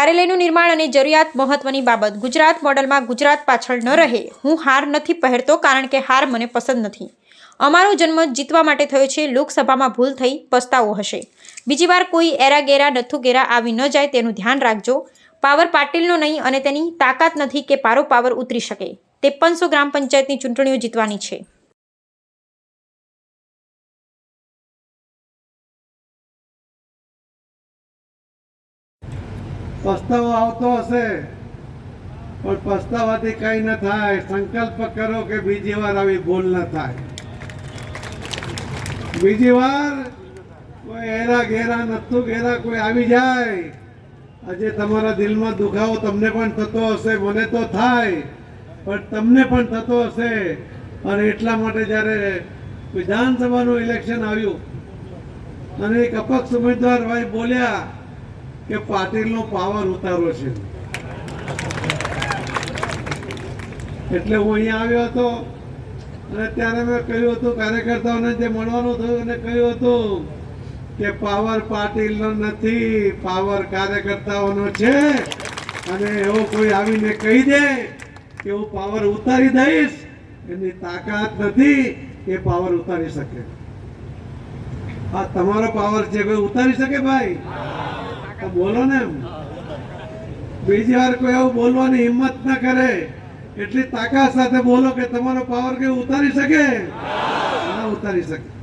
કાર્યાલયનું નિર્માણ અને જરૂરિયાત મહત્વની બાબત. ગુજરાત મોડલમાં ગુજરાત પાછળ ન રહે. હું હાર નથી પહેરતો કારણ કે હાર મને પસંદ નથી. અમારો જન્મ જીતવા માટે થયો છે. લોકસભામાં ભૂલ થઈ પસ્તાવો હશે. બીજી વાર કોઈ એરા ગેરા નથુ ગેરા આવી ન જાય તેનું ધ્યાન રાખજો. પાવર પાટીલનો નહીં અને તેની તાકાત નથી કે પારો પાવર ઉતરી શકે. ત્રેપનસો ગ્રામ પંચાયતની ચૂંટણીઓ જીતવાની છે. પસ્તાવો આવતો હશે. પણ પસ્તાવાથી કઈ ન થાય. સંકલ્પ કરો કે બીજી વાર આવી ભૂલ ન થાય. બીજી વાર કોઈ એરા ઘેરા નથું ઘેરા કોઈ આવી જાય. આજે તમારા દિલમાં દુખાવો તમને પણ થતો હશે, મને તો થાય. પણ તમને પણ થતો હશે. અને એટલા માટે જ્યારે વિધાનસભાનું ઇલેક્શન આવ્યું અને એક અપક્ષ ઉમેદવાર ભાઈ બોલ્યા કે પાટીલનો પાવર ઉતારો છે. એટલે હું અહીંયા આવ્યો હતો અને ત્યારે મેં કહ્યું હતું, કાર્યકર્તાઓને જે મળવાનું થયું અને કહ્યું હતું કે પાવર પાટીલનો નથી, પાવર કાર્યકર્તાઓનો છે અને એવો કોઈ આવીને કહી દે કે હું પાવર ઉતારી દઈશ, એની તાકાત નથી એ પાવર ઉતારી શકે. આ તમારો પાવર છે, કોઈ ઉતારી શકે ભાઈ? બોલો ને એમ. બીજી વાર કોઈ એવું બોલવાની હિંમત ના કરે. એટલી તાકાત સાથે બોલો કે તમારો પાવર કે ઉતારી શકે? ના ઉતારી શકે.